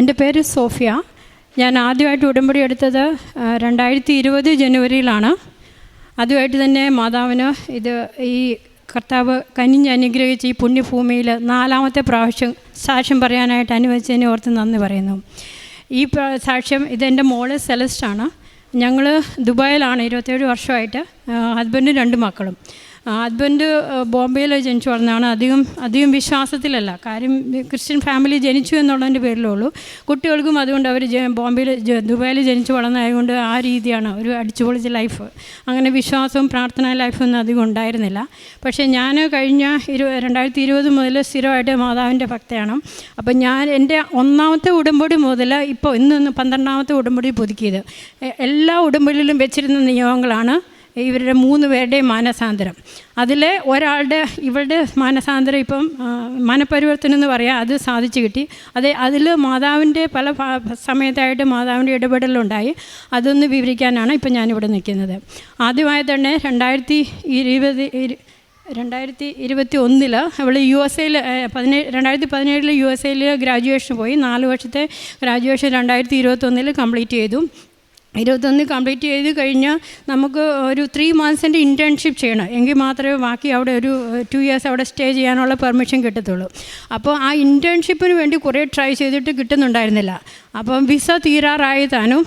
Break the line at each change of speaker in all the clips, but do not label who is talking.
എന്റെ പേര് സോഫിയ. ഞാൻ ആദ്യമായിട്ട് ഉടമ്പടി എടുത്തത് രണ്ടായിരത്തി ഇരുപത് ജനുവരിയിലാണ്. അതുമായിട്ട് തന്നെ മാതാവിന് ഇത് ഈ കർത്താവ് കനിഞ്ഞ് അനുഗ്രഹിച്ച് ഈ പുണ്യഭൂമിയിൽ നാലാമത്തെ പ്രാവശ്യം സാക്ഷ്യം പറയാനായിട്ട് അനുവദിച്ചതിനെ ഓർത്ത് നന്ദി പറയുന്നു. ഈ സാക്ഷ്യം ഇതെന്റെ മോൾ സെലസ്റ്റാണ്. ഞങ്ങൾ ദുബായിലാണ് ഇരുപത്തേഴ് വർഷമായിട്ട്. ഹസ്ബൻഡും രണ്ട് മക്കളും. ഹസ്ബൻഡ് ബോംബെയിൽ ജനിച്ചു വളർന്നതാണ്. അധികം അധികം വിശ്വാസത്തിലല്ല. കാര്യം ക്രിസ്ത്യൻ ഫാമിലി ജനിച്ചു എന്നുള്ളതിന്റെ പേരിലേ ഉള്ളൂ. കുട്ടികൾക്കും അതുകൊണ്ട് അവർ ബോംബെയിൽ ദുബായിൽ ജനിച്ചു വളർന്നതായതുകൊണ്ട് ആ രീതിയാണ് ഒരു അടിച്ചുപൊളിച്ച ലൈഫ്. അങ്ങനെ വിശ്വാസവും പ്രാർത്ഥനാ ലൈഫൊന്നും അധികം ഉണ്ടായിരുന്നില്ല. പക്ഷേ ഞാൻ കഴിഞ്ഞ ഇരു രണ്ടായിരത്തി ഇരുപത് മുതൽ സ്ഥിരമായിട്ട് മാതാവിന്റെ ഭക്തയാണ്. അപ്പം ഞാൻ എന്റെ ഒന്നാമത്തെ ഉടമ്പടി മുതൽ ഇപ്പോൾ ഇന്ന് പന്ത്രണ്ടാമത്തെ ഉടമ്പടി പുതുക്കിയത്. എല്ലാ ഉടമ്പടിയിലും വെച്ചിരുന്ന നിയമങ്ങളാണ് ഇവരുടെ മൂന്ന് പേരുടെയും മാനസാന്തരം. അതിൽ ഒരാളുടെ ഇവളുടെ മാനസാന്തരം ഇപ്പം മനപരിവർത്തനം എന്ന് പറയാം അത് സാധിച്ചു കിട്ടി. അത് അതിൽ മാതാവിന്റെ പല സമയത്തായിട്ട് മാതാവിന്റെ ഇടപെടലുണ്ടായി. അതൊന്ന് വിവരിക്കാനാണ് ഇപ്പം ഞാനിവിടെ നിൽക്കുന്നത്. ആദ്യമായി തന്നെ രണ്ടായിരത്തി ഇരുപത് ഇരു- രണ്ടായിരത്തി ഇരുപത്തി ഒന്നിൽ അവൾ യു എസ് എയിൽ പതിനേഴ് രണ്ടായിരത്തി പതിനേഴിൽ യു എസ് എയിൽ ഗ്രാജുവേഷൻ പോയി. നാല് വർഷത്തെ ഗ്രാജുവേഷൻ രണ്ടായിരത്തി ഇരുപത്തൊന്നിൽ കംപ്ലീറ്റ് ചെയ്തു. ഇരുപത്തൊന്ന് കംപ്ലീറ്റ് ചെയ്ത് കഴിഞ്ഞാൽ നമുക്ക് ഒരു ത്രീ മന്ത്സിന്റെ ഇന്റേൺഷിപ്പ് ചെയ്യണം. എങ്കിൽ മാത്രമേ ബാക്കി അവിടെ ഒരു ടു ഇയേഴ്സ് അവിടെ സ്റ്റേ ചെയ്യാനുള്ള പെർമിഷൻ കിട്ടത്തുള്ളൂ. അപ്പോൾ ആ ഇന്റേൺഷിപ്പിന് വേണ്ടി കുറേ ട്രൈ ചെയ്തിട്ട് കിട്ടുന്നുണ്ടായിരുന്നില്ല. അപ്പം വിസ തീരാറായി താനും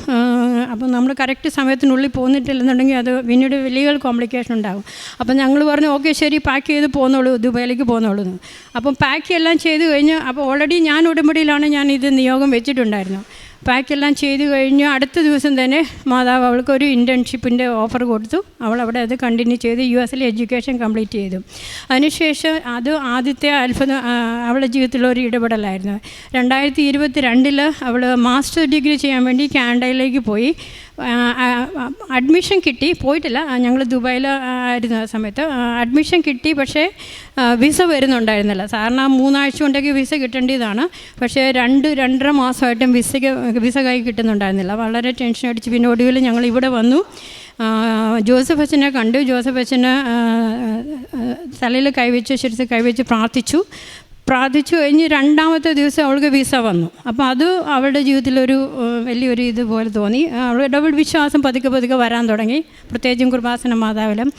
അപ്പം നമ്മൾ കറക്റ്റ് സമയത്തിനുള്ളിൽ പോന്നിട്ടില്ലെന്നുണ്ടെങ്കിൽ അത് പിന്നീട് വലിയ കോംപ്ലിക്കേഷൻ ഉണ്ടാകും. അപ്പം ഞങ്ങൾ പറഞ്ഞു ഓക്കെ ശരി പാക്ക് ചെയ്ത് പോന്നോളൂ ദുബൈയിലേക്ക് എന്ന്. അപ്പം പാക്ക് എല്ലാം ചെയ്ത് കഴിഞ്ഞ് അപ്പോൾ ഓൾറെഡി ഞാൻ ഉടമ്പടിയിലാണ് ഞാൻ ഇത് നിയോഗം വെച്ചിട്ടുണ്ടായിരുന്നു പാക്കെല്ലാം ചെയ്ത് കഴിഞ്ഞു അടുത്ത ദിവസം തന്നെ മാതാവ് അവൾക്ക് ഒരു ഇന്റേൺഷിപ്പിന്റെ ഓഫർ കൊടുത്തു. അവൾ അവിടെ അത് കണ്ടിന്യൂ ചെയ്ത് യു എസിലെ എഡ്യൂക്കേഷൻ കംപ്ലീറ്റ് ചെയ്തു. അതിനുശേഷം അത് ആദ്യത്തെ അത്ഭുതം അവളുടെ ജീവിതത്തിലുള്ള ഒരു ഇടപെടലായിരുന്നു. രണ്ടായിരത്തി ഇരുപത്തി രണ്ടിൽ അവൾ മാസ്റ്റർ ഡിഗ്രി ചെയ്യാൻ വേണ്ടി കാനഡയിലേക്ക് പോയി. അഡ്മിഷൻ കിട്ടി. പോയിട്ടില്ല. ഞങ്ങൾ ദുബായിൽ ആയിരുന്ന സമയത്ത്. അഡ്മിഷൻ കിട്ടി പക്ഷേ വിസ വരുന്നുണ്ടായിരുന്നില്ല. സാറിന് മൂന്നാഴ്ച കൊണ്ടൊക്കെ വിസ കിട്ടേണ്ടതാണ് പക്ഷേ രണ്ട് രണ്ടര മാസമായിട്ടും വിസയ്ക്ക് വിസ കൈ കിട്ടുന്നുണ്ടായിരുന്നില്ല. വളരെ ടെൻഷൻ അടിച്ച് പിന്നെ ഒടുവിൽ ഞങ്ങൾ ഇവിടെ വന്നു. ജോസഫ് അച്ഛനെ കണ്ടു. ജോസഫ് അച്ഛന് തലയിൽ കൈവച്ച് ശിരസ് കൈവച്ച് പ്രാർത്ഥിച്ചു. പ്രാർത്ഥിച്ചു കഴിഞ്ഞ് രണ്ടാമത്തെ ദിവസം അവൾക്ക് വിസ വന്നു. അപ്പോൾ അത് അവളുടെ ജീവിതത്തിലൊരു വലിയൊരു ഇതുപോലെ തോന്നി. അവളുടെ ഡബിൾ വിശ്വാസം പതുക്കെ പതുക്കെ വരാൻ തുടങ്ങി. പ്രത്യേകിച്ചും കുർബാസന മാതാവിലും.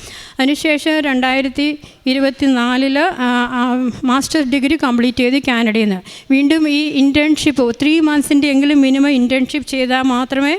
അതിനുശേഷം രണ്ടായിരത്തി ഇരുപത്തി നാലിൽ മാസ്റ്റർ ഡിഗ്രി കംപ്ലീറ്റ് ചെയ്ത് കാനഡയിൽ നിന്ന്. വീണ്ടും ഈ ഇന്റേൺഷിപ്പ് ത്രീ മന്ത്സിന്റെ എങ്കിലും മിനിമം ഇന്റേൺഷിപ്പ് ചെയ്താൽ മാത്രമേ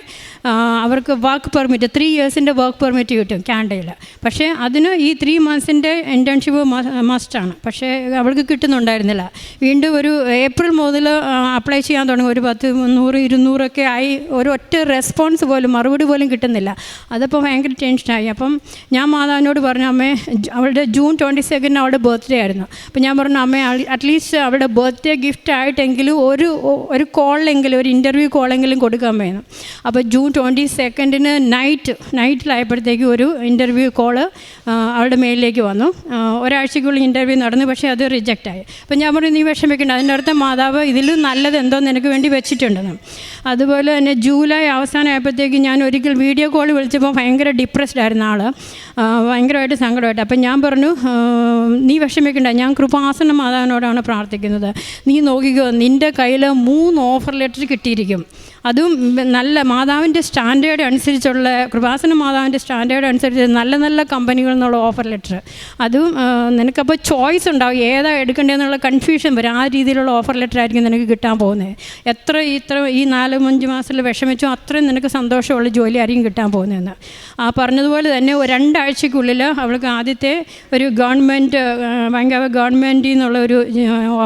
അവർക്ക് വർക്ക് പെർമിറ്റ് ത്രീ ഇയേഴ്സിന്റെ വർക്ക് പെർമിറ്റ് കിട്ടും കാനഡയിൽ പക്ഷേ അതിന് ഈ ത്രീ മന്ത്സിന്റെ ഇന്റേൺഷിപ്പ് മസ്റ്റാണ് പക്ഷേ അവൾക്ക് കിട്ടുന്നുണ്ടായിരുന്നില്ല. വീണ്ടും ഒരു ഏപ്രിൽ മുതൽ അപ്ലൈ ചെയ്യാൻ തുടങ്ങി. ഒരു പത്ത് മുന്നൂറ് ഇരുന്നൂറൊക്കെ ആയി. ഒരു ഒറ്റ റെസ്പോൺസ് പോലും മറുപടി പോലും കിട്ടുന്നില്ല. അതപ്പോൾ ഭയങ്കര ടെൻഷനായി അപ്പം ഞാൻ മാതാവിനോട് പറഞ്ഞു അമ്മേ അവളുടെ ജൂൺ ട്വന്റി സെക്കൻഡിന് അവളുടെ ബർത്ത്ഡേ ആയിരുന്നു. അപ്പം ഞാൻ പറഞ്ഞു അമ്മേ അറ്റ്ലീസ്റ്റ് അവളുടെ ബർത്ത്ഡേ ഗിഫ്റ്റ് ആയിട്ടെങ്കിലും ഒരു ഒരു കോളെങ്കിലും ഒരു ഇന്റർവ്യൂ കോളെങ്കിലും കൊടുക്കാൻ വേണം അപ്പോൾ ജൂൺ ട്വന്റി സെക്കൻഡിന് നൈറ്റ് നൈറ്റിലായപ്പോഴത്തേക്ക് ഒരു ഇന്റർവ്യൂ കോൾ അവളുടെ മേളിലേക്ക് വന്നു. ഒരാഴ്ചയ്ക്കുള്ളിൽ ഇന്റർവ്യൂ നടന്നു പക്ഷേ അത് റിജക്റ്റ് ആയി. അപ്പം ഞാൻ പറഞ്ഞു നീ വിഷമിക്കേണ്ട. അതിന്റെ അടുത്ത മാതാവ് ഇതിൽ നല്ലത് എന്തോ നിനക്ക് വേണ്ടി വെച്ചിട്ടുണ്ടെന്ന്. അതുപോലെ തന്നെ ജൂലൈ അവസാനമായപ്പോഴത്തേക്ക് ഞാൻ ഒരിക്കൽ വീഡിയോ കോൾ വിളിച്ചപ്പോൾ ഭയങ്കര ഡിപ്രസ്ഡ് ആയിരുന്നു ആൾ ഭയങ്കരമായിട്ട് സങ്കടമായിട്ട്. അപ്പം ഞാൻ പറഞ്ഞു നീ വിഷമിക്കണ്ട. ഞാൻ കൃപാസന മാതാവിനോടാണ് പ്രാർത്ഥിക്കുന്നത്. നീ നോക്കിക്കോ നിന്റെ കയ്യിൽ മൂന്ന് ഓഫർ ലെറ്റർ കിട്ടിയിരിക്കും. അതും നല്ല മാതാവിന്റെ സ്റ്റാൻഡേർഡ് അനുസരിച്ചുള്ള കൃപാസന മാതാവിന്റെ സ്റ്റാൻഡേർഡ് അനുസരിച്ച് നല്ല നല്ല കമ്പനികളിൽ നിന്നുള്ള ഓഫർ ലെറ്റർ അതും നിനക്കപ്പോൾ ചോയ്സ് ഉണ്ടാവും. ഏതാ എടുക്കേണ്ടതെന്നുള്ള കൺഫ്യൂഷൻ വരും. ആ രീതിയിലുള്ള ഓഫർ ലെറ്റർ ആയിരിക്കും നിനക്ക് കിട്ടാൻ പോകുന്നത്. എത്ര ഇത്ര ഈ നാല് അഞ്ച് മാസത്തിൽ വിഷമിച്ചോ അത്രയും നിനക്ക് സന്തോഷമുള്ള ജോലി ആയിരിക്കും കിട്ടാൻ പോകുന്നതെന്ന്. ആ പറഞ്ഞതുപോലെ തന്നെ രണ്ടാഴ്ചക്കുള്ളിൽ അവൾക്ക് ആദ്യത്തെ ഒരു ഗവൺമെന്റ് ഭയങ്കര ഗവൺമെന്റിൽ നിന്നുള്ള ഒരു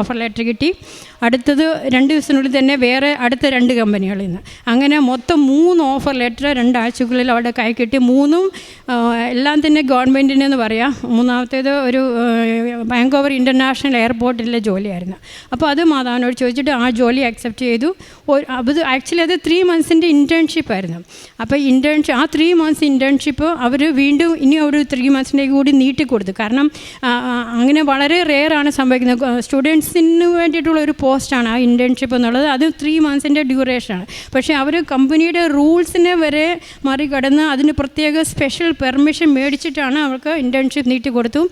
ഓഫർ ലെറ്റർ കിട്ടി. അടുത്തത് രണ്ട് ദിവസത്തിനുള്ളിൽ തന്നെ വേറെ അടുത്ത രണ്ട് കമ്പനികളിൽ നിന്ന്. അങ്ങനെ മൊത്തം മൂന്ന് ഓഫർ ലെറ്റർ രണ്ടാഴ്ചക്കുള്ളിൽ അവിടെ കൈ കിട്ടി മൂന്നും എല്ലാം തന്നെ ഗവൺമെന്റിന്റെ എന്ന് പറയാം. മൂന്നാമത്തേത് ഒരു ബാങ്ക് ബാങ്കോവർ ഇന്റർനാഷണൽ എയർപോർട്ടിലെ ജോലിയായിരുന്നു. അപ്പോൾ അത് മാതാവിനോട് ചോദിച്ചിട്ട് ആ ജോലി അക്സെപ്റ്റ് ചെയ്തു. അത് ആക്ച്വലി അത് ത്രീ മന്ത്സിന്റെ ഇന്റേൺഷിപ്പ് ആയിരുന്നു. അപ്പോൾ ഇന്റേൺഷിപ്പ് ആ ത്രീ മന്ത്സ് ഇന്റേൺഷിപ്പ് അവർ വീണ്ടും ഇനി ഒരു ത്രീ മന്ത്സിലേക്ക് കൂടി നീട്ടിക്കൊടുത്തു. കാരണം അങ്ങനെ വളരെ റെയർ ആണ് സംഭവിക്കുന്നത്. സ്റ്റുഡൻസിന് വേണ്ടിയിട്ടുള്ള ഒരു പോസ്റ്റാണ് ആ ഇന്റേൺഷിപ്പ് എന്നുള്ളത്. അത് ത്രീ മന്ത്സിന്റെ ഡ്യൂറേഷനാണ് പക്ഷേ അവർ കമ്പനിയുടെ റൂൾസിനെ വരെ മറികടന്ന് അതിന് പ്രത്യേക സ്പെഷ്യൽ പെർമിഷൻ മേടിച്ചിട്ടാണ് അവർക്ക് ഇന്റേൺഷിപ്പ് നീട്ടി കൊടുത്തു.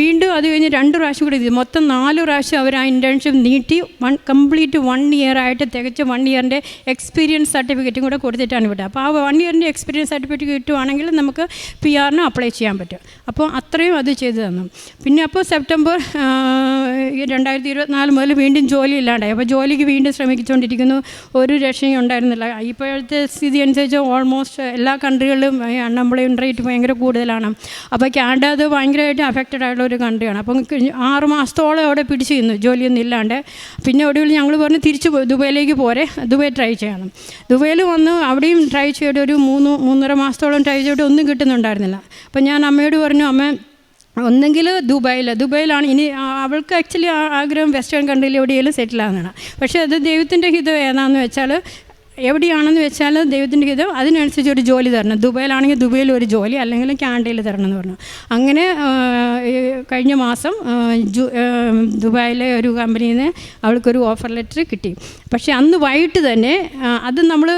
വീണ്ടും അത് കഴിഞ്ഞ് രണ്ട് പ്രാവശ്യം കൂടി ഇത് മൊത്തം നാല് പ്രാവശ്യം അവർ ആ ഇന്റേൺഷിപ്പ് നീട്ടി. വൺ കംപ്ലീറ്റ് വൺ ഇയർ ആയിട്ട് തികച്ച് വൺ ഇയറിന്റെ എക്സ്പീരിയൻസ് സർട്ടിഫിക്കറ്റും കൂടെ കൊടുത്തിട്ടാണ് ഇവിടെ അപ്പോൾ ആ വൺ ഇയറിന്റെ എക്സ്പീരിയൻസ് സർട്ടിഫിക്കറ്റ് കിട്ടുവാണെങ്കിൽ നമുക്ക് പി ആറിന് അപ്ലൈ ചെയ്യാൻ പറ്റും. അപ്പോൾ അത്രയും അത് ചെയ്തു തന്നു. പിന്നെ അപ്പോൾ സെപ്റ്റംബർ രണ്ടായിരത്തി ഇരുപത്തിനാല് മുതൽ വീണ്ടും ജോലി ഇല്ലാണ്ടായി. അപ്പോൾ ജോലിക്ക് വീണ്ടും ശ്രമിച്ചുകൊണ്ടിരിക്കുന്നു. ഒരു രക്ഷയും ഉണ്ടായിരുന്നില്ല. ഇപ്പോഴത്തെ സ്ഥിതി അനുസരിച്ച് ഓൾമോസ്റ്റ് എല്ലാ കൺട്രികളിലും അൺഎംപ്ലോയ്മെന്റ് റേറ്റ് ഭയങ്കര കൂടുതലാണ്. അപ്പോൾ കാനഡ അത് ഭയങ്കരമായിട്ട് അഫക്റ്റഡ് ആയിട്ടുള്ള ഒരു കൺട്രിയാണ് അപ്പം ആറ് മാസത്തോളം അവിടെ പിടിച്ചു നിന്നു. ജോലിയൊന്നും ഇല്ലാണ്ട്. പിന്നെ ഒടുവിൽ ഞങ്ങൾ പറഞ്ഞ് തിരിച്ച് ദുബൈയിലേക്ക് പോരെ. ദുബൈ ട്രൈ ചെയ്യണം. ദുബൈയിൽ വന്ന് അവിടെയും ട്രൈ ചെയ്തിട്ട് ഒരു മൂന്ന് മൂന്നര മാസത്തോളം ട്രൈ ചെയ്തിട്ട് ഒന്നും കിട്ടുന്നുണ്ടായിരുന്നില്ല. അപ്പം ഞാൻ അമ്മയോട് പറഞ്ഞു അമ്മ ഒന്നെങ്കിൽ ദുബായിൽ ദുബായിലാണ് ഇനി അവൾക്ക് ആക്ച്വലി ആഗ്രഹം വെസ്റ്റേൺ കൺട്രിയിൽ എവിടെയെങ്കിലും സെറ്റിൽ ആകുന്നതാണ് പക്ഷേ അത് ദൈവത്തിന്റെ ഹിതം ഏതാണെന്ന് വെച്ചാൽ എവിടെയാണെന്ന് വെച്ചാൽ ദൈവത്തിന്റെ ഹിതം അതിനനുസരിച്ച് ഒരു ജോലി തരണം. ദുബൈയിലാണെങ്കിൽ ദുബൈയിൽ ഒരു ജോലി അല്ലെങ്കിൽ കാനഡയിൽ തരണം എന്ന് പറഞ്ഞു. അങ്ങനെ കഴിഞ്ഞ മാസം ദുബായിലെ ഒരു കമ്പനിയിൽ നിന്ന് അവൾക്കൊരു ഓഫർ ലെറ്റർ കിട്ടി. പക്ഷേ അന്ന് വൈകിട്ട് തന്നെ അത് നമ്മൾ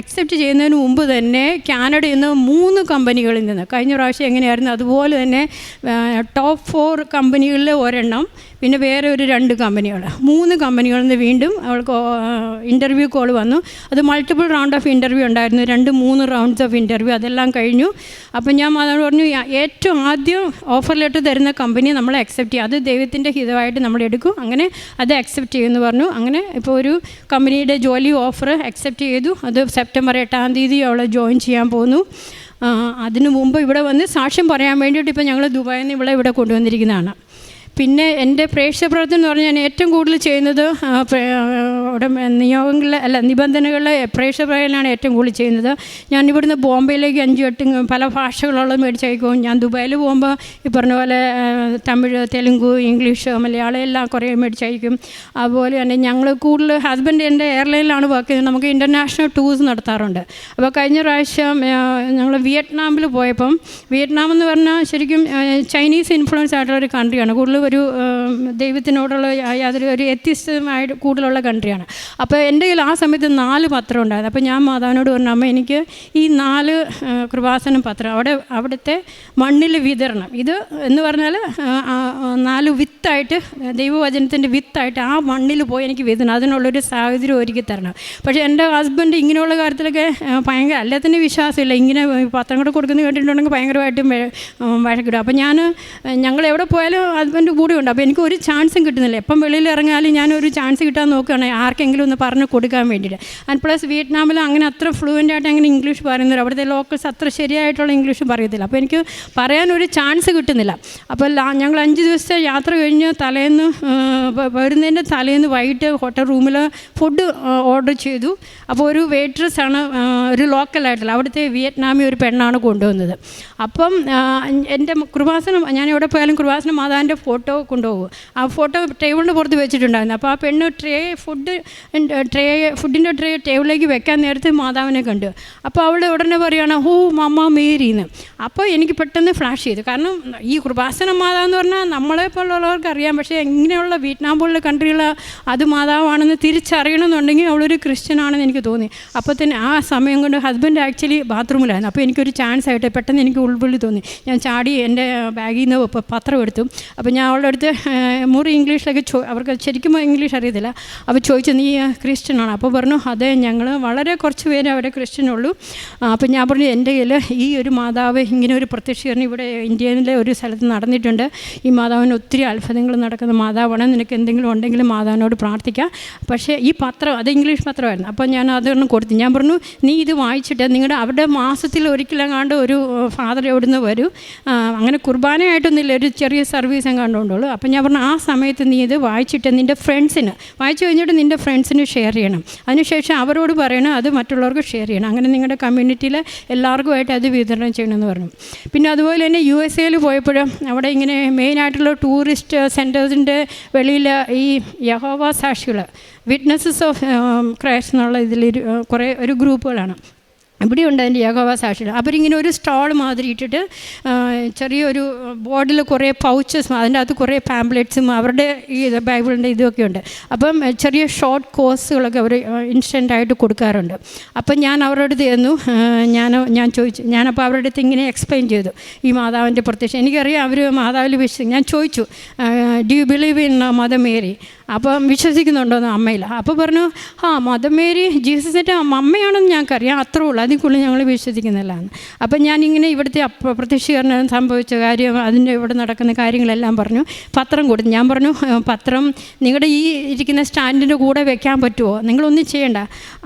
അക്സെപ്റ്റ് ചെയ്യുന്നതിന് മുമ്പ് തന്നെ കാനഡയിൽ നിന്ന് മൂന്ന് കമ്പനികളിൽ നിന്ന് കഴിഞ്ഞ പ്രാവശ്യം എങ്ങനെയായിരുന്നു? അതുപോലെ തന്നെ ടോപ്പ് ഫോർ കമ്പനികളിലെ ഒരെണ്ണം പിന്നെ വേറെ ഒരു രണ്ട് കമ്പനികൾ. മൂന്ന് കമ്പനികളിൽ നിന്ന് വീണ്ടും അവൾക്ക് ഇന്റർവ്യൂ കോൾ വന്നു. അത് മൾട്ടിപ്പിൾ റൗണ്ട് ഓഫ് ഇന്റർവ്യൂ ഉണ്ടായിരുന്നു. രണ്ട് മൂന്ന് റൗണ്ട്സ് ഓഫ് ഇന്റർവ്യൂ അതെല്ലാം കഴിഞ്ഞു. അപ്പം ഞാൻ മാതാവ് പറഞ്ഞു ഏറ്റവും ആദ്യം ഓഫർ ലെറ്റർ തരുന്ന കമ്പനി നമ്മൾ അക്സെപ്റ്റ് ചെയ്യും. അത് ദൈവത്തിന്റെ ഹിതമായിട്ട് നമ്മൾ എടുക്കും. അങ്ങനെ അത് അക്സെപ്റ്റ് ചെയ്യുമെന്ന് പറഞ്ഞു. അങ്ങനെ ഇപ്പോൾ ഒരു കമ്പനിയുടെ ജോലി ഓഫർ അക്സെപ്റ്റ് ചെയ്തു. അത് സെപ്റ്റംബർ എട്ടാം തീയതി അവളെ ജോയിൻ ചെയ്യാൻ പോകുന്നു അതിനു മുമ്പ് ഇവിടെ വന്ന് സാക്ഷ്യം പറയാൻ വേണ്ടിയിട്ട് ഇപ്പോൾ ഞങ്ങൾ ദുബായിൽ നിന്ന് ഇവിടെ ഇവിടെ കൊണ്ടുവന്നിരിക്കുന്നതാണ്. പിന്നെ എന്റെ പ്രേക്ഷക പ്രവർത്തനം എന്ന് പറഞ്ഞാൽ ഞാൻ ഏറ്റവും കൂടുതൽ ചെയ്യുന്നത് നിയോഗങ്ങളിലെ അല്ല നിബന്ധനകളിലെ പ്രേക്ഷക പ്രകടനമാണ് ഏറ്റവും കൂടുതൽ ചെയ്യുന്നത്. ഞാൻ ഇവിടുന്ന് ബോംബെയിലേക്ക് അഞ്ച് എട്ട് പല ഭാഷകളുള്ളത് മേടിച്ചയക്കും. ഞാൻ ദുബായിൽ പോകുമ്പോൾ ഈ പറഞ്ഞ പോലെ തമിഴ് തെലുങ്ക് ഇംഗ്ലീഷ് മലയാളം എല്ലാം കുറേ മേടിച്ചയക്കും. അതുപോലെ തന്നെ ഞങ്ങൾ കൂടുതൽ ഹസ്ബൻഡ് എന്റെ എയർലൈനിലാണ് വർക്ക് ചെയ്യുന്നത്. നമുക്ക് ഇന്റർനാഷണൽ ടൂർസ് നടത്താറുണ്ട്. അപ്പോൾ കഴിഞ്ഞ പ്രാവശ്യം ഞങ്ങൾ വിയറ്റ്നാമിൽ പോയപ്പം വിയറ്റ്നാം എന്ന് പറഞ്ഞാൽ ശരിക്കും ചൈനീസ് ഇൻഫ്ലുവൻസ് ആയിട്ടുള്ള ഒരു കൺട്രിയാണ്. കൂടുതൽ ഒരു ദൈവത്തിനോടുള്ള യാതൊരു ഒരു വ്യത്യസ്തമായിട്ട് കൂടുതലുള്ള കൺട്രിയാണ് അപ്പോൾ എന്റെ കയ്യിൽ ആ സമയത്ത് നാല് പത്രം ഉണ്ടായിരുന്നു. അപ്പോൾ ഞാൻ മാതാവിനോട് പറഞ്ഞു അമ്മ എനിക്ക് ഈ നാല് കൃപാസനം പത്രം അവിടെ അവിടുത്തെ മണ്ണിൽ വിതരണം. ഇത് എന്ന് പറഞ്ഞാൽ നാല് വിത്തായിട്ട് ദൈവവചനത്തിന്റെ വിത്തായിട്ട് ആ മണ്ണിൽ പോയി എനിക്ക് വിതരണം. അതിനുള്ളൊരു സാഹചര്യം ഒരുക്കി തരണം. പക്ഷേ എന്റെ ഹസ്ബൻഡ് ഇങ്ങനെയുള്ള കാര്യത്തിലൊക്കെ ഭയങ്കര എല്ലാത്തിനും വിശ്വാസമില്ല. ഇങ്ങനെ പത്രം കൂടെ കൊടുക്കുന്നത് കേട്ടിട്ടുണ്ടെങ്കിൽ ഭയങ്കരമായിട്ടും വഴക്കിടും. അപ്പോൾ ഞാൻ ഞങ്ങൾ എവിടെ പോയാലും ഹസ്ബൻഡ് കൂടെ ഉണ്ട് അപ്പോൾ എനിക്ക് ഒരു ചാൻസും കിട്ടുന്നില്ല. എപ്പം വെളിയിൽ ഇറങ്ങിയാലും ഞാൻ ഒരു ചാൻസ് കിട്ടാൻ നോക്കുകയാണ് ആർക്കെങ്കിലും ഒന്ന് പറഞ്ഞു കൊടുക്കാൻ വേണ്ടിയിട്ട്. ആൻഡ് പ്ലസ് വിയറ്റ്നാമിൽ അങ്ങനെ അത്ര ഫ്ലുവന്റ് ആയിട്ട് അങ്ങനെ ഇംഗ്ലീഷ് പറയുന്നില്ല അവിടുത്തെ ലോക്കൽസ് അത്ര ശരിയായിട്ടുള്ള ഇംഗ്ലീഷ് പറയത്തില്ല. അപ്പോൾ എനിക്ക് പറയാൻ ഒരു ചാൻസ് കിട്ടുന്നില്ല അപ്പോൾ ഞങ്ങൾ അഞ്ച് ദിവസത്തെ യാത്ര കഴിഞ്ഞ് തലേന്ന് വരുന്നതിന്റെ തലേന്ന് വൈകിട്ട് ഹോട്ടൽ റൂമിൽ ഫുഡ് ഓർഡർ ചെയ്തു. അപ്പോൾ ഒരു വെയിട്രസ് ആണ് ഒരു ലോക്കലായിട്ടുള്ള അവിടുത്തെ വിയറ്റ്നാമി ഒരു പെണ്ണാണ് കൊണ്ടുവന്നത്. അപ്പം എന്റെ കൃപാസനം ഞാൻ എവിടെ പോയാലും കൃപാസനം മാതാവിന്റെ ഫോട്ടോ കൊണ്ടുപോകും. ആ ഫോട്ടോ ടേബിളിന്റെ പുറത്ത് വെച്ചിട്ടുണ്ടായിരുന്നു. അപ്പോൾ ആ പെണ്ണ് ട്രേ ഫുഡ് ട്രേ ഫുഡിന്റെ ട്രേ ടേബിളിലേക്ക് വെക്കാൻ നേരത്തെ മാതാവിനെ കണ്ടു. അപ്പോൾ അവൾ ഉടനെ പറയുകയാണ് ഹോ മമ്മ മേരിന്ന് അപ്പോൾ എനിക്ക് പെട്ടെന്ന് ഫ്ലാഷ് ചെയ്തു. കാരണം ഈ കൃപാസന മാതാവ് എന്ന് പറഞ്ഞാൽ നമ്മളെ പോലുള്ളവർക്ക് അറിയാം. പക്ഷേ ഇങ്ങനെയുള്ള വിയറ്റ്നാം പോലുള്ള കൺട്രികൾ അത് മാതാവാണെന്ന് തിരിച്ചറിയണമെന്നുണ്ടെങ്കിൽ അവളൊരു ക്രിസ്ത്യൻ ആണെന്ന് എനിക്ക് തോന്നി. അപ്പോൾ തന്നെ ആ സമയം കൊണ്ട് ഹസ്ബൻഡ് ആക്ച്വലി ബാത്റൂമിലായിരുന്നു. അപ്പോൾ എനിക്കൊരു ചാൻസ് ആയിട്ട് പെട്ടെന്ന് എനിക്ക് ഉൾവിളി തോന്നി. ഞാൻ ചാടി എന്റെ ബാഗിൽ നിന്ന് പത്രം എടുത്തു. അപ്പോൾ ഞാൻ അവളുടെ അടുത്ത് മുറി ഇംഗ്ലീഷിലൊക്കെ ചോ അവർക്ക് ശരിക്കും ഇംഗ്ലീഷ് അറിയത്തില്ല. അപ്പോൾ ചോദിച്ചു നീ ക്രിസ്ത്യനാണ്? അപ്പോൾ പറഞ്ഞു അതെ ഞങ്ങൾ വളരെ കുറച്ച് പേര് അവിടെ ക്രിസ്ത്യനുള്ളൂ. അപ്പോൾ ഞാൻ പറഞ്ഞു എന്റെ കയ്യിൽ ഈ ഒരു മാതാവ് ഇങ്ങനെ ഒരു പ്രത്യക്ഷീകരണം ഇവിടെ ഇന്ത്യയിലെ ഒരു സ്ഥലത്ത് നടന്നിട്ടുണ്ട്. ഈ മാതാവിന് ഒത്തിരി അത്ഭുതങ്ങൾ നടക്കുന്ന മാതാവാണ്. നിനക്ക് എന്തെങ്കിലും ഉണ്ടെങ്കിൽ മാതാവിനോട് പ്രാർത്ഥിക്കാം. പക്ഷേ ഈ പത്രം അത് ഇംഗ്ലീഷ് പത്രമായിരുന്നു. അപ്പോൾ ഞാൻ അതൊന്നും കൊടുത്തു. ഞാൻ പറഞ്ഞു നീ ഇത് വായിച്ചിട്ട് നിങ്ങളുടെ അവിടെ മാസത്തിൽ ഒരിക്കലെങ്ങാണ്ട് ഒരു ഫാദർ എവിടുന്ന് വരും? അങ്ങനെ കുർബാനയായിട്ടൊന്നുമില്ല. ഒരു ചെറിയ സർവീസ് എങ്ങാണ്ടുള്ളൂ അപ്പോൾ ഞാൻ പറഞ്ഞു ആ സമയത്ത് നീ ഇത് വായിച്ചിട്ട് നിന്റെ ഫ്രണ്ട്സിന് വായിച്ചു കഴിഞ്ഞിട്ട് നിന്റെ ഫ്രണ്ട്സിന് ഷെയർ ചെയ്യണം. അതിനുശേഷം അവരോട് പറയണം അത് മറ്റുള്ളവർക്ക് ഷെയർ ചെയ്യണം. അങ്ങനെ നിങ്ങളുടെ കമ്മ്യൂണിറ്റിയിൽ എല്ലാവർക്കുമായിട്ട് അത് വിതരണം ചെയ്യണമെന്ന് പറഞ്ഞു. പിന്നെ അതുപോലെ തന്നെ യു എസ് എയിൽ പോയപ്പോഴും അവിടെ ഇങ്ങനെ മെയിനായിട്ടുള്ള ടൂറിസ്റ്റ് സെന്റേഴ്സിന്റെ വെളിയിൽ ഈ യഹോവ സാക്ഷികൾ വിറ്റ്നസ്സസ് ഓഫ് ക്രൈസ്റ്റ് എന്നുള്ള ഇതിൽ കുറേ ഒരു ഗ്രൂപ്പുകളാണ് ഇവിടെയുണ്ട് അതിന്റെ യഹോവ സാക്ഷികൾ. അവരിങ്ങനെ ഒരു സ്റ്റോൾ മാതിരി ഇട്ടിട്ട് ചെറിയൊരു ബോർഡിൽ കുറേ പൗച്ചസ് അതിന്റെ അകത്ത് കുറേ പാംപ്ലെറ്റ്സും അവരുടെ ഈ ബൈബിളിന്റെ ഇതൊക്കെ ഉണ്ട്. അപ്പം ചെറിയ ഷോർട്ട് കോഴ്സുകളൊക്കെ അവർ ഇൻസ്റ്റന്റ് ആയിട്ട് കൊടുക്കാറുണ്ട്. അപ്പം ഞാൻ അവരോട് അടുത്ത് ഞാൻ ഞാൻ ചോദിച്ചു ഞാനപ്പോൾ അവരുടെ അടുത്ത് ഇങ്ങനെ എക്സ്പ്ലെയിൻ ചെയ്തു. ഈ മാതാവിന്റെ പ്രത്യക്ഷം. എനിക്കറിയാം അവർ മാതാവിൽ വിശ്വസിക്കും ഞാൻ ചോദിച്ചു do you believe in Mother Mary അപ്പം വിശ്വസിക്കുന്നുണ്ടോന്ന് അമ്മയില്ല. അപ്പോൾ പറഞ്ഞു ആ മദർ മേരി ജീസസിന്റെ അമ്മയാണെന്ന് ഞങ്ങൾക്കറിയാം. അത്രേ ഉള്ളൂ. അതിൽ കൂടുതൽ ഞങ്ങൾ വിശ്വസിക്കുന്നതല്ലാന്ന്. അപ്പം ഞാനിങ്ങനെ ഇവിടുത്തെ അപ്രത്യക്ഷീകരണം പ്രത്യക്ഷീകരണം സംഭവിച്ച കാര്യം അതിന്റെ ഇവിടെ നടക്കുന്ന കാര്യങ്ങളെല്ലാം പറഞ്ഞു. പത്രം കൊടുത്തു. ഞാൻ പറഞ്ഞു പത്രം നിങ്ങളുടെ ഈ ഇരിക്കുന്ന സ്റ്റാൻഡിന്റെ കൂടെ വെക്കാൻ പറ്റുമോ നിങ്ങളൊന്നും ചെയ്യണ്ട.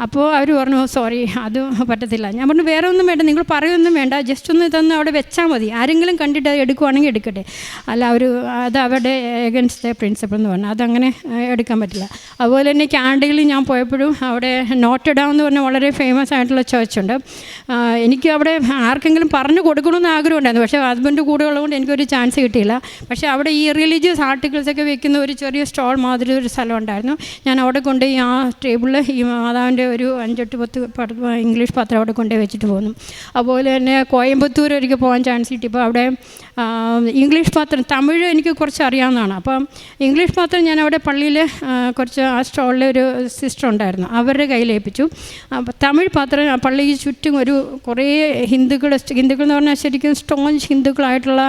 അപ്പോൾ അവർ പറഞ്ഞു സോറി അത് പറ്റത്തില്ല. ഞാൻ പറഞ്ഞു വേറെ ഒന്നും വേണ്ട നിങ്ങൾ പറയൊന്നും വേണ്ട. ജസ്റ്റ് ഒന്ന് ഇതൊന്ന് അവിടെ വെച്ചാൽ മതി. ആരെങ്കിലും കണ്ടിട്ട് എടുക്കുവാണെങ്കിൽ എടുക്കട്ടെ. അല്ല അവർ അത് അവരുടെ എഗൻസ്റ്റ് ദ പ്രിൻസിപ്പൾ എന്ന് പറഞ്ഞു. അതങ്ങനെ എടുക്കാൻ പറ്റില്ല. അതുപോലെ തന്നെ കാനഡയിൽ ഞാൻ പോയപ്പോഴും അവിടെ നോട്ടഡാം എന്ന് പറഞ്ഞാൽ വളരെ ഫേമസ് ആയിട്ടുള്ള ചേർച്ച് ഉണ്ട്. എനിക്ക് അവിടെ ആർക്കെങ്കിലും പറഞ്ഞു കൊടുക്കണമെന്ന് ആഗ്രഹമുണ്ടായിരുന്നു. പക്ഷേ ഹസ്ബൻഡ് കൂടെ ഉള്ളതുകൊണ്ട് എനിക്കൊരു ചാൻസ് കിട്ടിയില്ല. പക്ഷേ അവിടെ ഈ റിലീജിയസ് ആർട്ടിക്കിൾസൊക്കെ വെക്കുന്ന ഒരു ചെറിയ സ്റ്റോൾ മാതിരി ഒരു സ്ഥലം ഉണ്ടായിരുന്നു. ഞാൻ അവിടെ കൊണ്ട് ഈ ആ ടേബിളിൽ ഈ മാതാവിന്റെ ഒരു അഞ്ചെട്ട് പത്ത് ഇംഗ്ലീഷ് പത്രം അവിടെ കൊണ്ടുപോയി വെച്ചിട്ട് പോന്നു. അതുപോലെ തന്നെ കോയമ്പത്തൂർ ഒരിക്കൽ പോകാൻ ചാൻസ് കിട്ടി കിട്ടിയപ്പോൾ അവിടെ ഇംഗ്ലീഷ് പത്രം തമിഴ് എനിക്ക് കുറച്ച് അറിയാവുന്നതാണ്. അപ്പം ഇംഗ്ലീഷ് പത്രം ഞാൻ അവിടെ പള്ളിയിൽ കുറച്ച് ആ സ്റ്റോളിലെ ഒരു സിസ്റ്റർ ഉണ്ടായിരുന്നു. അവരുടെ കയ്യിലേൽപ്പിച്ചു തമിഴ് പത്രം പള്ളി ചുറ്റും ഒരു കുറേ ഹിന്ദുക്കൾ ഹിന്ദുക്കൾ എന്ന് പറഞ്ഞാൽ ശരിക്കും സ്ട്രോങ് ഹിന്ദുക്കളായിട്ടുള്ള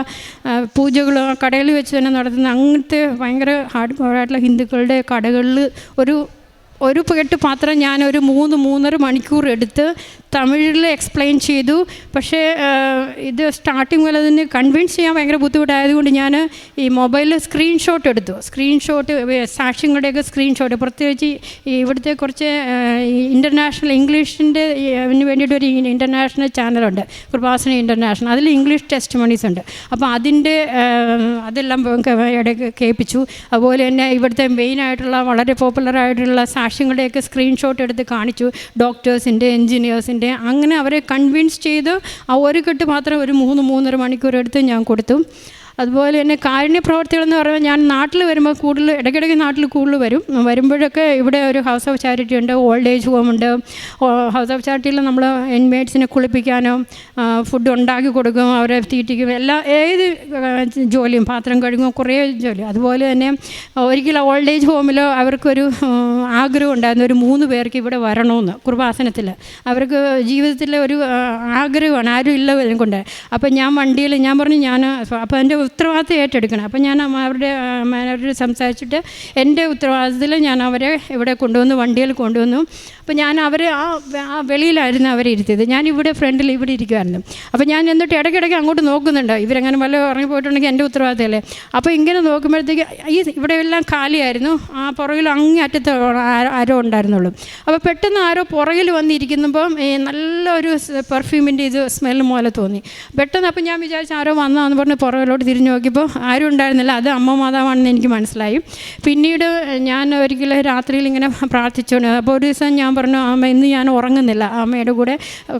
പൂജകൾ കടയിൽ വെച്ച് തന്നെ നടത്തുന്ന അങ്ങനത്തെ ഭയങ്കര ഹാർഡ് ആയിട്ടുള്ള ഹിന്ദുക്കളുടെ കടകളിൽ ഒരു ഒരു പെട്ട് പാത്രം ഞാൻ ഒരു മൂന്ന് മൂന്നര മണിക്കൂർ എടുത്ത് തമിഴിൽ എക്സ്പ്ലെയിൻ ചെയ്തു. പക്ഷേ ഇത് സ്റ്റാർട്ടിങ് മുതൽ അതിന് കൺവിൻസ് ചെയ്യാൻ ഭയങ്കര ബുദ്ധിമുട്ടായതുകൊണ്ട് ഞാൻ ഈ മൊബൈലിൽ സ്ക്രീൻഷോട്ട് എടുത്തു. സ്ക്രീൻഷോട്ട് സാക്ഷ്യങ്ങളുടെയൊക്കെ സ്ക്രീൻഷോട്ട് പ്രത്യേകിച്ച് ഇവിടുത്തെ കുറച്ച് ഇന്റർനാഷണൽ ഇംഗ്ലീഷിന്റെ അതിന് വേണ്ടിയിട്ട് ഒരു ഇന്റർനാഷണൽ ചാനലുണ്ട് കൃപാസന ഇന്റർനാഷണൽ അതിൽ ഇംഗ്ലീഷ് ടെസ്റ്റ് മണീസ് ഉണ്ട് അപ്പോൾ അതിന്റെ അതെല്ലാം ഇടയ്ക്ക് കേൾപ്പിച്ചു. അതുപോലെ തന്നെ ഇവിടുത്തെ മെയിനായിട്ടുള്ള വളരെ പോപ്പുലറായിട്ടുള്ള സാക്ഷ്യങ്ങളുടെയൊക്കെ സ്ക്രീൻഷോട്ട് എടുത്ത് കാണിച്ചു. ഡോക്ടേഴ്സിന്റെ എൻജിനീയേഴ്സിന്റെ അങ്ങനെ അവരെ കൺവിൻസ് ചെയ്ത് ആ ഒരു കെട്ട് മാത്രം ഒരു മൂന്ന് മൂന്നര മണിക്കൂർ എടുത്ത് ഞാൻ കൊടുത്തു. അതുപോലെ തന്നെ കാരുണ്യ പ്രവർത്തികളെന്ന് പറയുമ്പോൾ ഞാൻ നാട്ടിൽ വരുമ്പോൾ കൂടുതൽ ഇടയ്ക്കിടയ്ക്ക് നാട്ടിൽ കൂടുതൽ വരും. വരുമ്പോഴൊക്കെ ഇവിടെ ഒരു ഹൗസ് ഓഫ് ചാരിറ്റി ഉണ്ട് ഓൾഡ് ഏജ് ഹോം ഉണ്ട്. ഹൗസ് ഓഫ് ചാരിറ്റിയിൽ നമ്മൾ ഇൻമേറ്റ്സിനെ കുളിപ്പിക്കാനോ ഫുഡ് ഉണ്ടാക്കി കൊടുക്കും അവരെ തീറ്റിക്കും എല്ലാ ഏത് ജോലിയും പാത്രം കഴുകും കുറേ ജോലി. അതുപോലെ തന്നെ ഒരിക്കലും ഓൾഡ് ഏജ് ഹോമിൽ അവർക്കൊരു ആഗ്രഹം ഉണ്ടായിരുന്നു ഒരു മൂന്ന് പേർക്ക് ഇവിടെ വരണമെന്ന് കുർബാസനത്തിൽ. അവർക്ക് ജീവിതത്തിലെ ഒരു ആഗ്രഹമാണ് ആരും ഇല്ല കൊണ്ട് അപ്പം ഞാൻ വണ്ടിയിൽ ഞാൻ പറഞ്ഞു ഞാൻ അപ്പോൾ എന്റെ ഉത്തരവാദിത്തം ഏറ്റെടുക്കണം അപ്പം ഞാൻ അവരുടെ മാനേജർ സംസാരിച്ചിട്ട് എന്റെ ഉത്തരവാദിത്തത്തിൽ ഞാൻ അവരെ ഇവിടെ കൊണ്ടുവന്നു വണ്ടിയിൽ കൊണ്ടുവന്നു. അപ്പോൾ ഞാൻ അവരെ ആ ആ വെളിയിലായിരുന്നു അവരെ ഇരുത്തിയത്. ഞാൻ ഇവിടെ ഫ്രണ്ടിൽ ഇവിടെ ഇരിക്കുമായിരുന്നു അപ്പോൾ ഞാൻ എന്നിട്ട് ഇടയ്ക്കിടയ്ക്ക് അങ്ങോട്ട് നോക്കുന്നുണ്ട്. ഇവരെങ്ങനെ വല്ല ഇറങ്ങി പോയിട്ടുണ്ടെങ്കിൽ എന്റെ ഉത്തരവാദിത്തമല്ലേ? അപ്പോൾ ഇങ്ങനെ നോക്കുമ്പോഴത്തേക്ക് ഈ ഇവിടെ എല്ലാം കാലിയായിരുന്നു. ആ പുറകിൽ അങ്ങേ അറ്റത്ത് ആരോ ഉണ്ടായിരുന്നുള്ളൂ. അപ്പോൾ പെട്ടെന്ന് ആരോ പുറകിൽ ഈ നല്ലൊരു പെർഫ്യൂമിന്റെ ഇത് സ്മെല്ല് പോലെ തോന്നി. പെട്ടെന്ന് അപ്പോൾ ഞാൻ വിചാരിച്ചു ആരോ വന്നതാന്ന് പറഞ്ഞ് പുറകിലോട്ട് തിരിഞ്ഞു നോക്കിയപ്പോൾ ആരും ഉണ്ടായിരുന്നില്ല. അത് അമ്മ മാതാവാണെന്ന് എനിക്ക് മനസ്സിലായി. പിന്നീട് ഞാൻ ഒരിക്കലും രാത്രിയിൽ ഇങ്ങനെ പ്രാർത്ഥിച്ചുകൊണ്ട് അപ്പോൾ ഒരു ദിവസം ഞാൻ പറഞ്ഞു അമ്മ ഇന്ന് ഞാൻ ഉറങ്ങുന്നില്ല. അമ്മയുടെ കൂടെ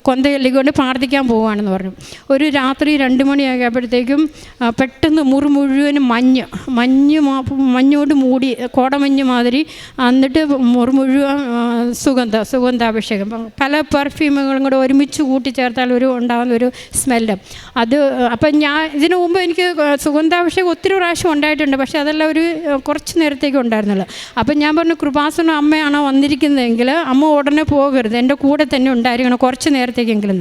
കൊന്ത ചൊല്ലിക്കൊണ്ട് പ്രാർത്ഥിക്കാൻ പോവുകയാണെന്ന് പറഞ്ഞു. ഒരു രാത്രി രണ്ട് മണിയാകുമ്പോഴത്തേക്കും പെട്ടെന്ന് മുറി മുഴുവനും മഞ്ഞ് മഞ്ഞ് മഞ്ഞോട് മൂടി കോടമഞ്ഞ് മാതിരി എന്നിട്ട് മുറി മുഴുവൻ സുഗന്ധ സുഗന്ധാഭിഷേകം. പല പെർഫ്യൂമുകളും കൂടെ ഒരുമിച്ച് കൂട്ടിച്ചേർത്താൽ ഒരു ഉണ്ടാകുന്ന ഒരു സ്മെല്ല്. അത് അപ്പം ഞാൻ ഇതിനു മുമ്പ് എനിക്ക് സുഗന്ധാഭിഷേകം ഒത്തിരി പ്രാവശ്യം ഉണ്ടായിട്ടുണ്ട്. പക്ഷേ അതെല്ലാം ഒരു കുറച്ച് നേരത്തേക്ക് ഉണ്ടായിരുന്നുള്ളൂ. അപ്പം ഞാൻ പറഞ്ഞു കൃപാസന അമ്മയാണോ വന്നിരിക്കുന്നതെങ്കിൽ അമ്മ ഉടനെ പോകരുത്. എന്റെ കൂടെ തന്നെ ഉണ്ടായിരിക്കണം കുറച്ച് നേരത്തേക്കെങ്കിലും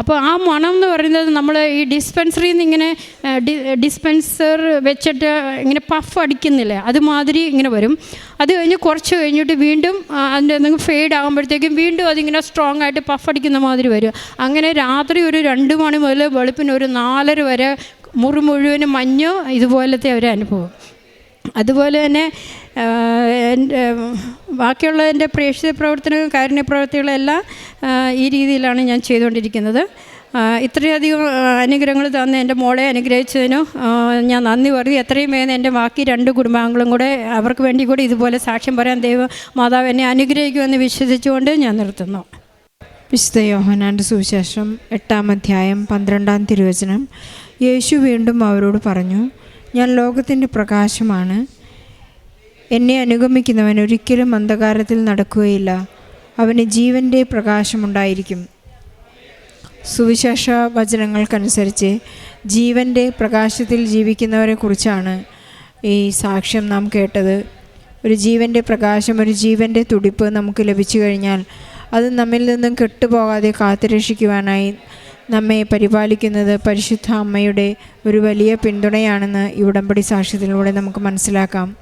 അപ്പോൾ ആ മണം എന്ന് പറയുന്നത് നമ്മൾ ഈ ഡിസ്പെൻസറിയിൽ നിന്ന് ഇങ്ങനെ ഡിസ്പെൻസർ വെച്ചിട്ട് ഇങ്ങനെ പഫ് അടിക്കുന്നില്ലേ? അതുമാതിരി ഇങ്ങനെ വരും. അത് കഴിഞ്ഞ് കുറച്ച് കഴിഞ്ഞിട്ട് വീണ്ടും അതിന്റെ എന്തെങ്കിലും ഫെയ്ഡ് ആകുമ്പോഴത്തേക്കും വീണ്ടും അതിങ്ങനെ സ്ട്രോങ് ആയിട്ട് പഫ് അടിക്കുന്ന മാതിരി വരും. അങ്ങനെ രാത്രി ഒരു രണ്ട് മണി മുതൽ വെളുപ്പിന് ഒരു നാലര വരെ മുറി മുഴുവനും മഞ്ഞ് ഇതുപോലത്തെ ഒരു അനുഭവം. അതുപോലെ തന്നെ ബാക്കിയുള്ള എന്റെ പ്രേക്ഷിത പ്രവർത്തനവും കാരുണ്യ പ്രവർത്തികളെല്ലാം ഈ രീതിയിലാണ് ഞാൻ ചെയ്തുകൊണ്ടിരിക്കുന്നത്. ഇത്രയധികം അനുഗ്രഹങ്ങൾ തന്ന് എന്റെ മോളെ അനുഗ്രഹിച്ചതിനു ഞാൻ നന്ദി പറഞ്ഞു എത്രയും വേഗം എന്റെ ബാക്കി രണ്ട് കുടുംബാംഗങ്ങളും കൂടെ അവർക്ക് വേണ്ടി കൂടി ഇതുപോലെ സാക്ഷ്യം പറയാൻ ദൈവ മാതാവ് എന്നെ അനുഗ്രഹിക്കുമെന്ന് വിശ്വസിച്ചുകൊണ്ട് ഞാൻ നിർത്തുന്നു.
വിശുദ്ധ യോഹനാന്റെ സുവിശേഷം എട്ടാം അധ്യായം പന്ത്രണ്ടാം തിരുവചനം. യേശു വീണ്ടും അവരോട് പറഞ്ഞു ഞാൻ ലോകത്തിന്റെ പ്രകാശമാണ്. എന്നെ അനുഗമിക്കുന്നവൻ ഒരിക്കലും അന്ധകാരത്തിൽ നടക്കുകയില്ല. അവന് ജീവന്റെ പ്രകാശമുണ്ടായിരിക്കും. സുവിശേഷ വചനങ്ങൾക്കനുസരിച്ച് ജീവന്റെ പ്രകാശത്തിൽ ജീവിക്കുന്നവരെ കുറിച്ചാണ് ഈ സാക്ഷ്യം നാം കേട്ടത്. ഒരു ജീവന്റെ പ്രകാശം ഒരു ജീവന്റെ തുടിപ്പ് നമുക്ക് ലഭിച്ചു കഴിഞ്ഞാൽ അത് നമ്മിൽ നിന്നും കെട്ടുപോകാതെ കാത്തുരക്ഷിക്കുവാനായി നമ്മെ പരിപാലിക്കുന്നത് പരിശുദ്ധ അമ്മയുടെ ഒരു വലിയ പിന്തുണയാണെന്ന് ഈ ഉടമ്പടി സാക്ഷ്യത്തിലൂടെ നമുക്ക് മനസ്സിലാക്കാം.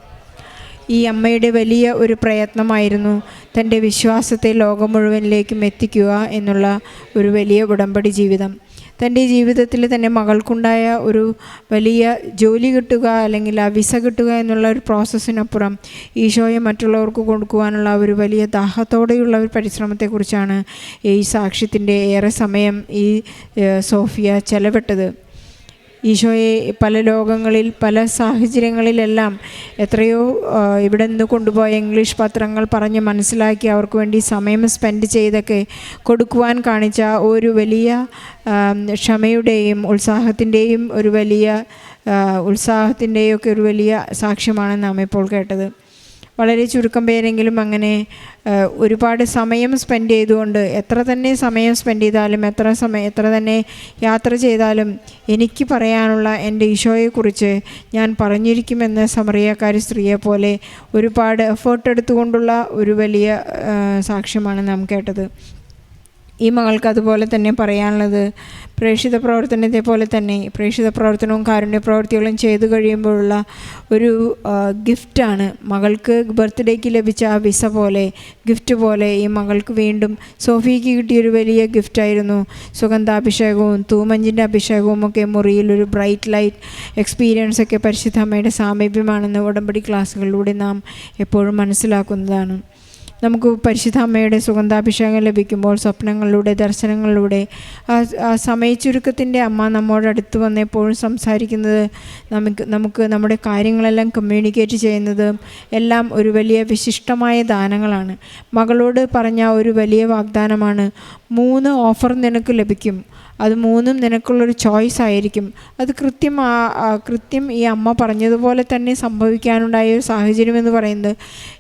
ഈ അമ്മയുടെ വലിയ ഒരു പ്രയത്നമായിരുന്നു തന്റെ വിശ്വാസത്തെ ലോകം മുഴുവനിലേക്കും എത്തിക്കുക എന്നുള്ള ഒരു വലിയ ഉടമ്പടി ജീവിതം. തന്റെ ജീവിതത്തിൽ തന്നെ മകൾക്കുണ്ടായ ഒരു വലിയ ജോലി കിട്ടുക അല്ലെങ്കിൽ ആ വിസ കിട്ടുക എന്നുള്ള ഒരു പ്രോസസ്സിനപ്പുറം ഈശോയെ മറ്റുള്ളവർക്ക് കൊടുക്കുവാനുള്ള ഒരു വലിയ ദാഹത്തോടെയുള്ള ഒരു പരിശ്രമത്തെക്കുറിച്ചാണ് ഈ സാക്ഷ്യത്തിന്റെ ഏറെ സമയം ഈ സോഫിയ ചെലവിട്ടത്. ഈശോയെ പല ലോകങ്ങളിൽ പല സാഹചര്യങ്ങളിലെല്ലാം എത്രയോ ഇവിടെ നിന്ന് കൊണ്ടുപോയ ഇംഗ്ലീഷ് പത്രങ്ങൾ പറഞ്ഞ് മനസ്സിലാക്കി അവർക്ക് വേണ്ടി സമയം സ്പെൻഡ് ചെയ്തൊക്കെ കൊടുക്കുവാൻ കാണിച്ച ഒരു വലിയ ക്ഷമയുടെയും ഉത്സാഹത്തിന്റെയും ഒരു വലിയ ഉത്സാഹത്തിന്റെയൊക്കെ ഒരു വലിയ സാക്ഷ്യമാണ് നാം ഇപ്പോൾ കേട്ടത്. വളരെ ചുരുക്കം പേരെങ്കിലും അങ്ങനെ ഒരുപാട് സമയം സ്പെൻഡ് ചെയ്തുകൊണ്ട് എത്ര തന്നെ സമയം സ്പെൻഡ് ചെയ്താലും എത്ര സമയം എത്ര തന്നെ യാത്ര ചെയ്താലും എനിക്ക് പറയാനുള്ള എന്റെ ഈശോയെക്കുറിച്ച് ഞാൻ പറഞ്ഞിരിക്കുമെന്ന് സമറിയക്കാരി സ്ത്രീയെ പോലെ ഒരുപാട് എഫേർട്ട് എടുത്തുകൊണ്ടുള്ള ഒരു വലിയ സാക്ഷ്യമാണ് നാം കേട്ടത്. ഈ മകൾക്ക് അതുപോലെ തന്നെ പറയാനുള്ളത്. പ്രേക്ഷിത പ്രവർത്തനത്തെ പോലെ തന്നെ പ്രേക്ഷിത പ്രവർത്തനവും കാരുണ്യ പ്രവർത്തികളും ചെയ്തു കഴിയുമ്പോഴുള്ള ഒരു ഗിഫ്റ്റാണ് മകൾക്ക് ബർത്ത്ഡേക്ക് ലഭിച്ച ആ വിസ പോലെ ഗിഫ്റ്റ് പോലെ ഈ മകൾക്ക് വീണ്ടും സോഫിക്ക് കിട്ടിയൊരു വലിയ ഗിഫ്റ്റായിരുന്നു. സുഗന്ധാഭിഷേകവും തൂമഞ്ചിന്റെ അഭിഷേകവും ഒക്കെ മുറിയിൽ ഒരു ബ്രൈറ്റ് ലൈറ്റ് എക്സ്പീരിയൻസ് ഒക്കെ പരിശുദ്ധ അമ്മയുടെ സാമീപ്യമാണെന്ന് ഉടമ്പടി ക്ലാസ്സുകളിലൂടെ നാം എപ്പോഴും മനസ്സിലാക്കുന്നതാണ്. നമുക്ക് പരിശുദ്ധ അമ്മയുടെ സുഗന്ധാഭിഷേകം ലഭിക്കുമ്പോൾ സ്വപ്നങ്ങളിലൂടെ ദർശനങ്ങളിലൂടെ ആ സമയച്ചുരുക്കത്തിന്റെ അമ്മ നമ്മോടടുത്ത് വന്ന് എപ്പോഴും സംസാരിക്കുന്നത് നമുക്ക് നമുക്ക് നമ്മുടെ കാര്യങ്ങളെല്ലാം കമ്മ്യൂണിക്കേറ്റ് ചെയ്യുന്നത് എല്ലാം ഒരു വലിയ വിശിഷ്ടമായ ദാനങ്ങളാണ്. മകളോട് പറഞ്ഞ ഒരു വലിയ വാഗ്ദാനമാണ് മൂന്ന് ഓഫർ നിനക്ക് ലഭിക്കും. അത് മൂന്നും നിനക്കുള്ളൊരു ചോയ്സ് ആയിരിക്കും. അത് കൃത്യം കൃത്യം ഈ അമ്മ പറഞ്ഞതുപോലെ തന്നെ സംഭവിക്കാനുണ്ടായ ഒരു സാഹചര്യം എന്ന് പറയുന്നത്.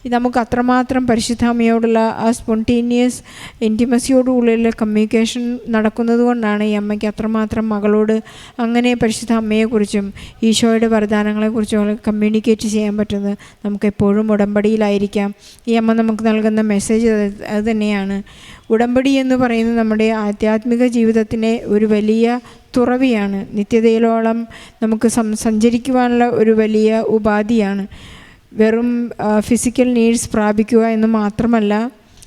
നമുക്ക് അത്രമാത്രം പരിശുദ്ധ അമ്മയോടുള്ള ആ സ്പോണ്ടീനിയസ് ഇന്റിമസിയോടുള്ള കമ്മ്യൂണിക്കേഷൻ നടക്കുന്നത് കൊണ്ടാണ് ഈ അമ്മയ്ക്ക് അത്രമാത്രം മകളോട് അങ്ങനെ പരിശുദ്ധ അമ്മയെക്കുറിച്ചും ഈശോയുടെ വരദാനങ്ങളെക്കുറിച്ചും കമ്മ്യൂണിക്കേറ്റ് ചെയ്യാൻ പറ്റുന്നത് നമുക്ക് എപ്പോഴും ഉടമ്പടിയിലായിരിക്കാം. ഈ അമ്മ നമുക്ക് നൽകുന്ന മെസ്സേജ് അത് തന്നെയാണ്. ഉടമ്പടി എന്ന് പറയുന്നത് നമ്മുടെ ആധ്യാത്മിക ജീവിതത്തിനെ ഒരു വലിയ തുറവിയാണ്. നിത്യതയിലോളം നമുക്ക് സഞ്ചരിക്കുവാനുള്ള ഒരു വലിയ ഉപാധിയാണ്. വെറും ഫിസിക്കൽ നീഡ്സ് പ്രാപിക്കുക എന്ന് മാത്രമല്ല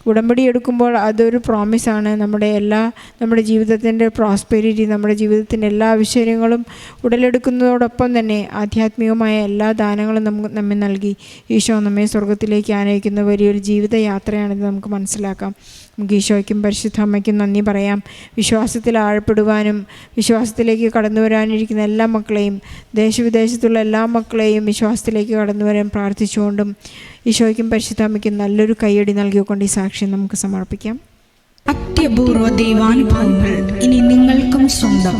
ഉടമ്പടി എടുക്കുമ്പോൾ അതൊരു പ്രോമിസാണ് നമ്മുടെ എല്ലാ നമ്മുടെ ജീവിതത്തിന്റെ പ്രോസ്പെരിറ്റി നമ്മുടെ ജീവിതത്തിന്റെ എല്ലാ ആവശ്യങ്ങളും ഉടലെടുക്കുന്നതോടൊപ്പം തന്നെ ആധ്യാത്മികമായ എല്ലാ ദാനങ്ങളും നമുക്ക് നമ്മെ നൽകി. ഈശോ നമ്മെ സ്വർഗത്തിലേക്ക് ആനയിക്കുന്ന വലിയൊരു ജീവിതയാത്രയാണെന്ന് നമുക്ക് മനസ്സിലാക്കാം. നമുക്ക് ഈശോയ്ക്കും പരിശുദ്ധ അമ്മയ്ക്കും നന്ദി പറയാം. വിശ്വാസത്തിൽ ആഴപ്പെടുവാനും വിശ്വാസത്തിലേക്ക് കടന്നു വരാനിരിക്കുന്ന എല്ലാ മക്കളെയും ദേശവിദേശത്തുള്ള എല്ലാ മക്കളെയും വിശ്വാസത്തിലേക്ക് കടന്നു വരാൻ പ്രാർത്ഥിച്ചുകൊണ്ടും ഈശോയ്ക്കും പരിശുദ്ധ അമ്മയ്ക്കും നല്ലൊരു കൈയടി നൽകിക്കൊണ്ട് ഈ സാക്ഷ്യം നമുക്ക് സമർപ്പിക്കാം.
അത്യപൂർവ ദൈവാനുഭവങ്ങൾ ഇനി നിങ്ങൾക്കും സ്വന്തം.